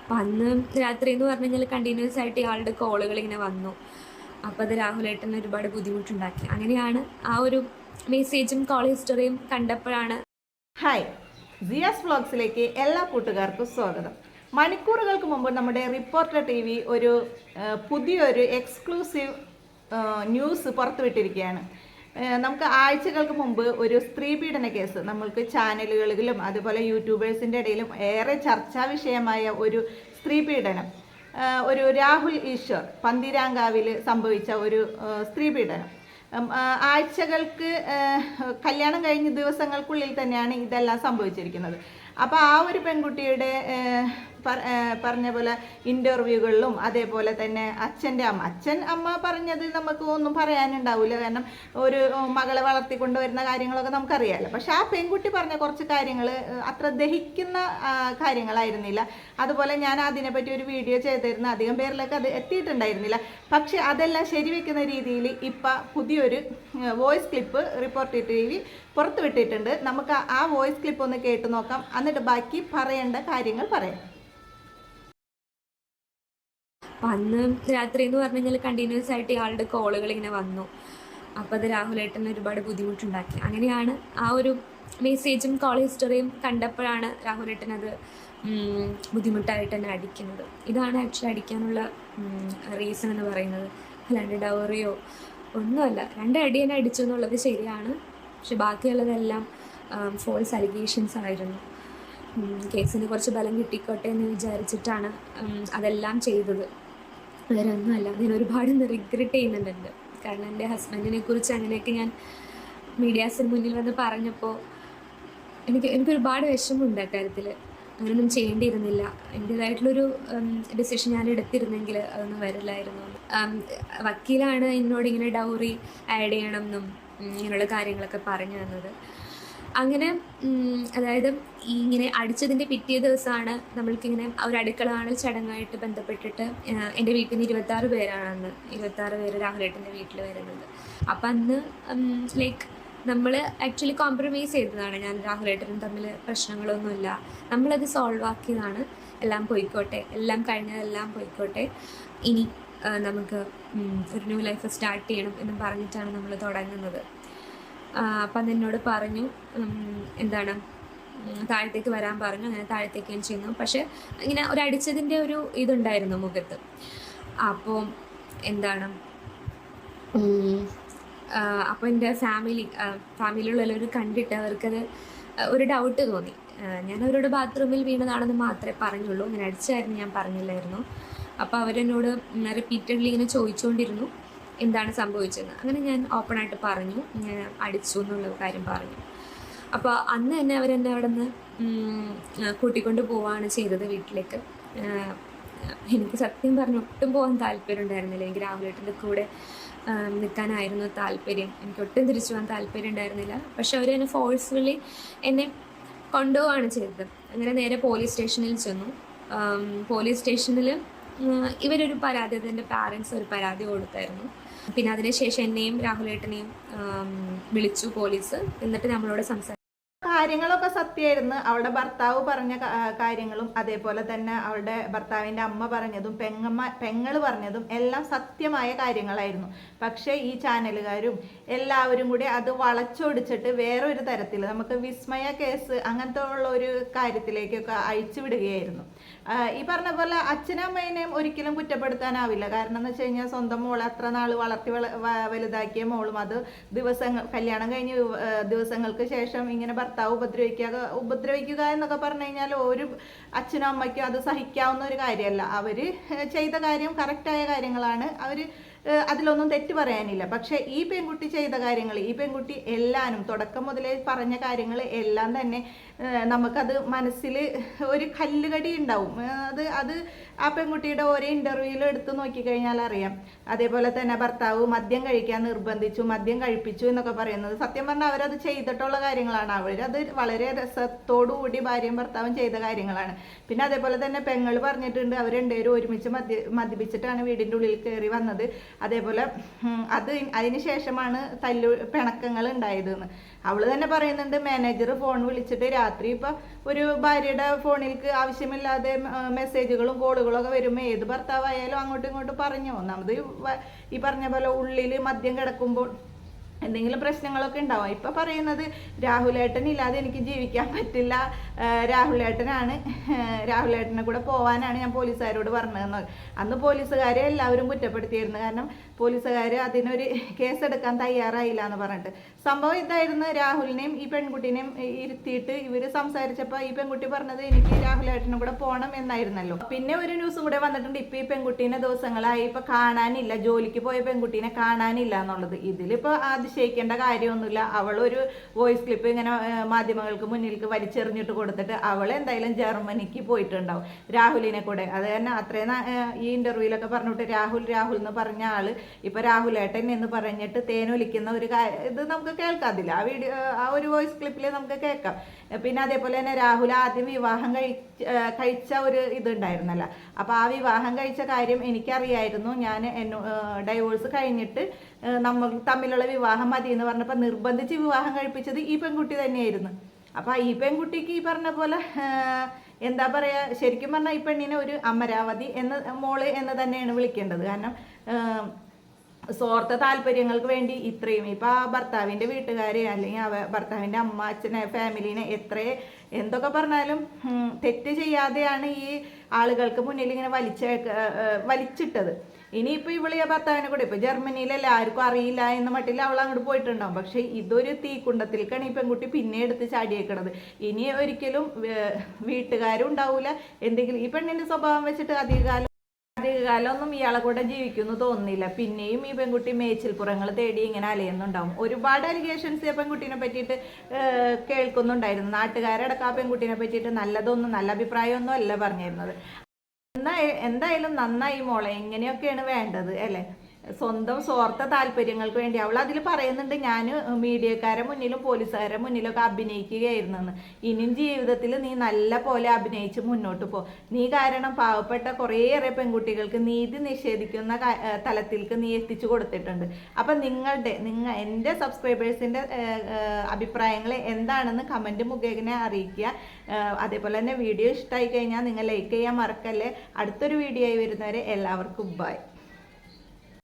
അപ്പം അന്ന് രാത്രി എന്ന് പറഞ്ഞു കഴിഞ്ഞാൽ കണ്ടിന്യൂസ് ആയിട്ട് ഇയാളുടെ കോളുകൾ ഇങ്ങനെ വന്നു. അപ്പോൾ അത് രാഹുലേട്ടന് ഒരുപാട് ബുദ്ധിമുട്ടുണ്ടാക്കി. അങ്ങനെയാണ് ആ ഒരു മെസ്സേജും കോൾ ഹിസ്റ്ററിയും കണ്ടപ്പോഴാണ് ഹായ് സിയാസ് വ്ളോഗ്സിലേക്ക് എല്ലാ കൂട്ടുകാർക്കും സ്വാഗതം. മണിക്കൂറുകൾക്ക് മുമ്പ് നമ്മുടെ റിപ്പോർട്ടർ ടി വി ഒരു പുതിയൊരു എക്സ്ക്ലൂസീവ് ന്യൂസ് പുറത്തുവിട്ടിരിക്കുകയാണ്. നമുക്ക് ആഴ്ചകൾക്ക് മുമ്പ് ഒരു സ്ത്രീ പീഡന കേസ് നമ്മൾക്ക് ചാനലുകളിലും അതുപോലെ യൂട്യൂബേഴ്സിന്റെ ഇടയിലും ഏറെ ചർച്ചാ വിഷയമായ ഒരു സ്ത്രീ പീഡനം. ഒരു രാഹുൽ ഈശ്വർ പന്തിരാങ്കാവിൽ സംഭവിച്ച ഒരു സ്ത്രീ പീഡനം. ആഴ്ചകൾക്ക് കല്യാണം കഴിഞ്ഞ ദിവസങ്ങൾക്കുള്ളിൽ തന്നെയാണ് ഇതെല്ലാം സംഭവിച്ചിരിക്കുന്നത്. അപ്പോൾ ആ ഒരു പെൺകുട്ടിയുടെ പറഞ്ഞ പോലെ ഇന്റർവ്യൂകളിലും അതേപോലെ തന്നെ അച്ഛന്റെ അമ്മ അച്ഛൻ അമ്മ പറഞ്ഞത് നമുക്ക് ഒന്നും പറയാനുണ്ടാവില്ല കാരണം ഒരു മകളെ വളർത്തിക്കൊണ്ടുവരുന്ന കാര്യങ്ങളൊക്കെ നമുക്കറിയാമല്ലോ പക്ഷെ ആ പെൺകുട്ടി പറഞ്ഞ കുറച്ച് കാര്യങ്ങൾ അത്ര ദഹിക്കുന്ന കാര്യങ്ങളായിരുന്നില്ല. അതുപോലെ ഞാൻ അതിനെപ്പറ്റി ഒരു വീഡിയോ ചെയ്തിരുന്ന. അധികം പേരിലേക്ക് അത് എത്തിയിട്ടുണ്ടായിരുന്നില്ല. പക്ഷെ അതെല്ലാം ശരിവെക്കുന്ന രീതിയിൽ ഇപ്പം പുതിയൊരു voice clip report T V പുറത്തുവിട്ടിട്ടുണ്ട് നമുക്ക് ആ- വോയിസ് ക്ലിപ്പ് ഒന്ന് കേട്ട് നോക്കാം. എന്നിട്ട് ബാക്കി പറയേണ്ട കാര്യങ്ങൾ പറയാം. അന്ന് രാത്രി എന്ന് പറഞ്ഞു കഴിഞ്ഞാൽ കണ്ടിന്യൂസ് ആയിട്ട് ഇയാളുടെ കോളുകൾ ഇങ്ങനെ വന്നു. അപ്പോൾ അത് രാഹുലേട്ടന് ഒരുപാട് ബുദ്ധിമുട്ടുണ്ടാക്കി. അങ്ങനെയാണ് ആ ഒരു മെസ്സേജും കോൾ ഹിസ്റ്ററിയും കണ്ടപ്പോഴാണ് രാഹുലേട്ടൻ അത് ബുദ്ധിമുട്ടായിട്ട് തന്നെ അടിക്കുന്നത്. ഇതാണ് ആക്ച്വലി അടിക്കാനുള്ള റീസൺ എന്ന് പറയുന്നത്. അല്ലാണ്ട് ഡവറിയോ ഒന്നുമല്ല. രണ്ട് അടി തന്നെ അടിച്ചു എന്നുള്ളത് ശരിയാണ്. പക്ഷെ ബാക്കിയുള്ളതെല്ലാം ഫോൾസ് അലിഗേഷൻസ് ആയിരുന്നു. കേസിന് കുറച്ച് ബലം കിട്ടിക്കോട്ടെ എന്ന് വിചാരിച്ചിട്ടാണ് അതെല്ലാം ചെയ്തത്. വേറെ ഒന്നുമല്ല ഞാൻ ഒരുപാട് റിഗ്രറ്റ് ചെയ്യുന്നുണ്ട്. കാരണം എന്റെ ഹസ്ബൻഡിനെ കുറിച്ച് അങ്ങനെയൊക്കെ ഞാൻ മീഡിയാസിന് മുന്നിൽ വന്ന് പറഞ്ഞപ്പോൾ എനിക്ക് എനിക്ക് ഒരുപാട് വിഷമമുണ്ട് അക്കാര്യത്തിൽ അങ്ങനെയൊന്നും ചെയ്യേണ്ടിയിരുന്നില്ല. എന്റേതായിട്ടുള്ളൊരു ഡിസിഷൻ ഞാൻ എടുത്തിരുന്നെങ്കിൽ അതൊന്നും വരില്ലായിരുന്നു. വക്കീലാണ് എന്നോട് ഇങ്ങനെ ഡൗറി ആഡ് ചെയ്യണം എന്നും ഇങ്ങനെയുള്ള കാര്യങ്ങളൊക്കെ പറഞ്ഞു തന്നത്. അങ്ങനെ അതായത് ഇങ്ങനെ അടിച്ചതിന്റെ പിറ്റേ ദിവസമാണ് നമ്മൾക്കിങ്ങനെ ഒരു അടുക്കള കാണൽ ചടങ്ങായിട്ട് ബന്ധപ്പെട്ടിട്ട് എന്റെ വീട്ടിൽ നിന്ന് ഇരുപത്താറ് പേരാണ് അന്ന് ഇരുപത്താറ് പേര് രാഹുലേട്ടന്റെ വീട്ടിൽ വരുന്നത്. അപ്പം അന്ന് ലൈക്ക് നമ്മൾ ആക്ച്വലി കോംപ്രമൈസ് ചെയ്തതാണ്. ഞാൻ രാഹുലേട്ടനും തമ്മിൽ പ്രശ്നങ്ങളൊന്നുമില്ല. നമ്മളത് സോൾവ് ആക്കിയതാണ്. എല്ലാം പോയിക്കോട്ടെ. എല്ലാം കഴിഞ്ഞതെല്ലാം പോയിക്കോട്ടെ. ഇനി നമുക്ക് ഒരു ന്യൂ ലൈഫ് സ്റ്റാർട്ട് ചെയ്യണം എന്ന് പറഞ്ഞിട്ടാണ് നമ്മൾ തുടങ്ങുന്നത്. അപ്പം അതെന്നോട് എന്നോട് പറഞ്ഞു എന്താണ് താഴത്തേക്ക് വരാൻ പറഞ്ഞു അങ്ങനെ താഴത്തേക്ക് ഞാൻ ചെയ്യുന്നു പക്ഷെ ഇങ്ങനെ ഒരു അടിച്ചതിന്റെ ഒരു ഇതുണ്ടായിരുന്നു മുഖത്ത്. അപ്പോൾ എന്താണ് അപ്പോൾ എന്റെ ഫാമിലി ഫാമിലിയിലുള്ളവർ കണ്ടിട്ട് അവർക്കത് ഒരു ഡൗട്ട് തോന്നി. ഞാൻ അവരോട് ബാത്റൂമിൽ വീണതാണെന്ന് മാത്രമേ പറഞ്ഞുള്ളൂ. ഇങ്ങനെ അടിച്ചായിരുന്നു ഞാൻ പറഞ്ഞില്ലായിരുന്നു. അപ്പോൾ അവരെന്നോട് റിപ്പീറ്റഡ്ലി ഇങ്ങനെ ചോദിച്ചുകൊണ്ടിരുന്നു എന്താണ് സംഭവിച്ചതെന്ന് അങ്ങനെ ഞാൻ ഓപ്പൺ ആയിട്ട് പറഞ്ഞു ഞാൻ അടിച്ചു എന്നുള്ള കാര്യം പറഞ്ഞു. അപ്പോൾ അന്ന് തന്നെ അവരെന്നെ അവിടെ നിന്ന് കൂട്ടിക്കൊണ്ട് പോവുകയാണ് ചെയ്തത് വീട്ടിലേക്ക്. എനിക്ക് സത്യം പറഞ്ഞു ഒട്ടും പോകാൻ താല്പര്യം ഉണ്ടായിരുന്നില്ല. എനിക്ക് രാഹുലേട്ടന്റെ കൂടെ നിൽക്കാനായിരുന്നു താല്പര്യം. എനിക്ക് ഒട്ടും തിരിച്ചു പോകാൻ താല്പര്യം ഉണ്ടായിരുന്നില്ല. പക്ഷെ അവർ എന്നെ ഫോഴ്സ്ഫുള്ളി എന്നെ കൊണ്ടുപോവാണ് ചെയ്തത്. അങ്ങനെ നേരെ പോലീസ് സ്റ്റേഷനിൽ ചെന്നു. പോലീസ് സ്റ്റേഷനിൽ ഇവരൊരു പരാതി അതിന്റെ പാരൻസ് ഒരു പരാതി കൊടുത്തായിരുന്നു. പിന്നെ അതിനുശേഷം എന്നെയും രാഹുലേട്ടനെയും വിളിച്ചു പോലീസ്. എന്നിട്ട് നമ്മളോട് സംസാരിച്ചു. കാര്യങ്ങളൊക്കെ സത്യമായിരുന്നു. അവളുടെ ഭർത്താവ് പറഞ്ഞ കാര്യങ്ങളും അതേപോലെ തന്നെ അവളുടെ ഭർത്താവിന്റെ അമ്മ പറഞ്ഞതും പെങ്ങമ്മ പെങ്ങൾ പറഞ്ഞതും എല്ലാം സത്യമായ കാര്യങ്ങളായിരുന്നു. പക്ഷേ ഈ ചാനലുകാരും എല്ലാവരും കൂടി അത് വളച്ചൊടിച്ചിട്ട് വേറൊരു തരത്തിൽ നമുക്ക് വിസ്മയ കേസ് അങ്ങനത്തെ ഉള്ള ഒരു കാര്യത്തിലേക്കൊക്കെ അഴിച്ചു വിടുകയായിരുന്നു. ഈ പറഞ്ഞ പോലെ അച്ഛനും അമ്മേനെയും ഒരിക്കലും കുറ്റപ്പെടുത്താനാവില്ല. കാരണം എന്ന് വെച്ച് കഴിഞ്ഞാൽ സ്വന്തം മോളെ അത്ര നാൾ വളർത്തി വലുതാക്കിയ മോളും അത് ദിവസങ്ങൾ കല്യാണം കഴിഞ്ഞ് ദിവസങ്ങൾക്ക് ശേഷം ഇങ്ങനെ ഭർത്താവ് ഉപദ്രവിക്കുക ഉപദ്രവിക്കുക എന്നൊക്കെ പറഞ്ഞു കഴിഞ്ഞാൽ ഒരു അച്ഛനും അമ്മയ്ക്കും അത് സഹിക്കാവുന്ന ഒരു കാര്യമല്ല. അവർ ചെയ്ത കാര്യം കറക്റ്റായ കാര്യങ്ങളാണ്. അവർ അതിലൊന്നും തെറ്റ് പറയാനില്ല. പക്ഷേ ഈ പെൺകുട്ടി ചെയ്ത കാര്യങ്ങൾ ഈ പെൺകുട്ടി എല്ലാനും തുടക്കം മുതലേ പറഞ്ഞ കാര്യങ്ങൾ എല്ലാം തന്നെ നമുക്കത് മനസ്സിൽ ഒരു കല്ലുകടി ഉണ്ടാവും. അത് അത് ആ പെൺകുട്ടിയുടെ ഓരോ ഇന്റർവ്യൂവിൽ എടുത്ത് നോക്കിക്കഴിഞ്ഞാൽ അറിയാം. അതേപോലെ തന്നെ ഭർത്താവ് മദ്യം കഴിക്കാൻ നിർബന്ധിച്ചു മദ്യം കഴിപ്പിച്ചു എന്നൊക്കെ പറയുന്നത്. സത്യം പറഞ്ഞാൽ അവരത് ചെയ്തിട്ടുള്ള കാര്യങ്ങളാണ്. അവരത് വളരെ രസത്തോടു കൂടി ഭാര്യയും ഭർത്താവും ചെയ്ത കാര്യങ്ങളാണ്. പിന്നെ അതേപോലെ തന്നെ പെങ്ങൾ പറഞ്ഞിട്ടുണ്ട് അവർ രണ്ടുപേരും ഒരുമിച്ച് മദ്യ മദ്യപിച്ചിട്ടാണ് വീടിന്റെ ഉള്ളിൽ കയറി വന്നത്. അതേപോലെ അത് അതിന് ശേഷമാണ് തല്ലു പിണക്കങ്ങൾ ഉണ്ടായതെന്ന്. അവൾ തന്നെ പറയുന്നുണ്ട് മാനേജർ ഫോൺ വിളിച്ചിട്ട് രാത്രി ഇപ്പൊ ഒരു ഭാര്യയുടെ ഫോണിലേക്ക് ആവശ്യമില്ലാതെ മെസ്സേജുകളും കോളുകളും ഒക്കെ വരുമ്പോൾ ഏത് ഭർത്താവായാലും അങ്ങോട്ടും ഇങ്ങോട്ടും പറഞ്ഞു. ഒന്നാമത് ഈ പറഞ്ഞ പോലെ ഉള്ളിൽ മദ്യം കിടക്കുമ്പോൾ എന്തെങ്കിലും പ്രശ്നങ്ങളൊക്കെ ഉണ്ടാവും. ഇപ്പൊ പറയുന്നത് രാഹുലേട്ടൻ ഇല്ലാതെ എനിക്ക് ജീവിക്കാൻ പറ്റില്ല. രാഹുലേട്ടനാണ്. രാഹുലേട്ടനെ കൂടെ പോവാനാണ് ഞാൻ പോലീസുകാരോട് പറഞ്ഞതെന്ന് അന്ന് പോലീസുകാരെ എല്ലാവരും കുറ്റപ്പെടുത്തിയിരുന്നു. കാരണം പോലീസുകാർ അതിനൊരു കേസെടുക്കാൻ തയ്യാറായില്ല എന്ന് പറഞ്ഞിട്ട്. സംഭവം ഇതായിരുന്നു. രാഹുലിനെയും ഈ പെൺകുട്ടിനെയും ഇരുത്തിയിട്ട് ഇവർ സംസാരിച്ചപ്പോൾ ഈ പെൺകുട്ടി പറഞ്ഞത് എനിക്ക് രാഹുലേട്ടനും കൂടെ പോകണം എന്നായിരുന്നല്ലോ. പിന്നെ ഒരു ന്യൂസും കൂടെ വന്നിട്ടുണ്ട്. ഇപ്പൊ ഈ പെൺകുട്ടീനെ ദിവസങ്ങളായി ഇപ്പൊ കാണാനില്ല. ജോലിക്ക് പോയ പെൺകുട്ടീനെ കാണാനില്ല എന്നുള്ളത്. ഇതിലിപ്പോ അതിശയിക്കേണ്ട കാര്യമൊന്നുമില്ല. അവളൊരു വോയിസ് ക്ലിപ്പ് ഇങ്ങനെ മാധ്യമങ്ങൾക്ക് മുന്നിലേക്ക് വലിച്ചെറിഞ്ഞിട്ട് കൊടുത്തിട്ട് അവൾ എന്തായാലും ജർമ്മനിക്ക് പോയിട്ടുണ്ടാവും. രാഹുലിനെ കൂടെ. അത് തന്നെ അത്രയും ഈ ഇന്റർവ്യൂലൊക്കെ പറഞ്ഞിട്ട് രാഹുൽ രാഹുൽ എന്ന് പറഞ്ഞ ആൾ ഇപ്പൊ രാഹുലേട്ടൻ എന്ന് പറഞ്ഞിട്ട് തേനൊലിക്കുന്ന ഒരു ഇത് നമുക്ക് കേൾക്കാതില്ല. ആ വീഡിയോ ആ ഒരു വോയിസ് ക്ലിപ്പിൽ നമുക്ക് കേൾക്കാം. പിന്നെ അതേപോലെ തന്നെ രാഹുൽ ആദ്യം വിവാഹം കഴിച്ച കഴിച്ച ഒരു ഇതുണ്ടായിരുന്നല്ലോ. അപ്പോൾ ആ വിവാഹം കഴിച്ച കാര്യം എനിക്കറിയായിരുന്നു. ഞാൻ എന്നോ ഡൈവോഴ്സ് കഴിഞ്ഞിട്ട് നമ്മൾ തമ്മിലുള്ള വിവാഹം മതി എന്ന് പറഞ്ഞപ്പോൾ നിർബന്ധിച്ച് വിവാഹം കഴിപ്പിച്ചത് ഈ പെൺകുട്ടി തന്നെയായിരുന്നു. അപ്പോൾ ഈ പെൺകുട്ടിക്ക് ഈ പറഞ്ഞ പോലെ എന്താ പറയുക ശരിക്കും പറഞ്ഞാൽ ഈ പെണ്ണിനെ ഒരു അമരാവതി എന്ന് മോൾ എന്ന് തന്നെയാണ് വിളിക്കേണ്ടത്. കാരണം സ്വാർത്ഥ താല്പര്യങ്ങൾക്ക് വേണ്ടി ഇത്രയും ഇപ്പോൾ ആ ഭർത്താവിന്റെ വീട്ടുകാരെ അല്ലെങ്കിൽ അവ ഭർത്താവിന്റെ അമ്മ അച്ഛനെ ഫാമിലിനെ എത്ര എന്തൊക്കെ പറഞ്ഞാലും തെറ്റ് ചെയ്യാതെയാണ് ഈ ആളുകൾക്ക് മുന്നിൽ ഇങ്ങനെ വലിച്ച വലിച്ചിട്ടത്. ഇനിയിപ്പോ ഇവൾ ഈ ഭർത്താവിനെ കൂടെ ഇപ്പൊ ജർമ്മനിയിലല്ല ആർക്കും അറിയില്ല എന്ന മട്ടിൽ അവൾ അങ്ങോട്ട് പോയിട്ടുണ്ടാവും. പക്ഷെ ഇതൊരു തീക്കുണ്ടത്തിലേക്കാണ് ഈ പെൺകുട്ടി പിന്നെ എടുത്ത് ചാടിയേക്കണത്. ഇനി ഒരിക്കലും വീട്ടുകാരും ഉണ്ടാവില്ല എന്തെങ്കിലും ഈ പെണ്ണിന്റെ സ്വഭാവം വെച്ചിട്ട് അധികകാലം അധികകാലമൊന്നും ഇയാളെ കൂടെ ജീവിക്കുന്നു തോന്നുന്നില്ല. പിന്നെയും ഈ പെൺകുട്ടി മേച്ചിൽപ്പുറങ്ങൾ തേടി ഇങ്ങനെ അലയുന്നുണ്ടാവും. ഒരുപാട് അലിഗേഷൻസ് ഈ പെൺകുട്ടീനെ പറ്റിയിട്ട് കേൾക്കുന്നുണ്ടായിരുന്നു. നാട്ടുകാരടക്കം ആ പെൺകുട്ടീനെ പറ്റിയിട്ട് നല്ലതൊന്നും നല്ല അഭിപ്രായമൊന്നും അല്ല പറഞ്ഞിരുന്നത്. എന്തായാലും നന്നായി മോളെ. ഇങ്ങനെയൊക്കെയാണ് വേണ്ടത് അല്ലേ? സ്വന്തം സ്വാർത്ഥ താല്പര്യങ്ങൾക്ക് വേണ്ടി. അവൾ അതിൽ പറയുന്നുണ്ട് ഞാൻ മീഡിയക്കാരെ മുന്നിലും പോലീസുകാരെ മുന്നിലൊക്കെ അഭിനയിക്കുകയായിരുന്നു എന്ന് ഇനിയും ജീവിതത്തിൽ നീ നല്ല പോലെ അഭിനയിച്ച് മുന്നോട്ട് പോ. നീ കാരണം പാവപ്പെട്ട കുറേയേറെ പെൺകുട്ടികൾക്ക് നീതി നിഷേധിക്കുന്ന തലത്തിലേക്ക് നീ എത്തിച്ചു കൊടുത്തിട്ടുണ്ട്. അപ്പം നിങ്ങളുടെ നിങ്ങൾ എന്റെ സബ്സ്ക്രൈബേഴ്സിന്റെ അഭിപ്രായങ്ങൾ എന്താണെന്ന് കമന്റ് മുഖേന അറിയിക്കുക. അതേപോലെ തന്നെ വീഡിയോ ഇഷ്ടമായി കഴിഞ്ഞാൽ നിങ്ങൾ ലൈക്ക് ചെയ്യാൻ മറക്കല്ലേ. അടുത്തൊരു വീഡിയോ ആയി വരുന്നവരെ എല്ലാവർക്കും ബൈ.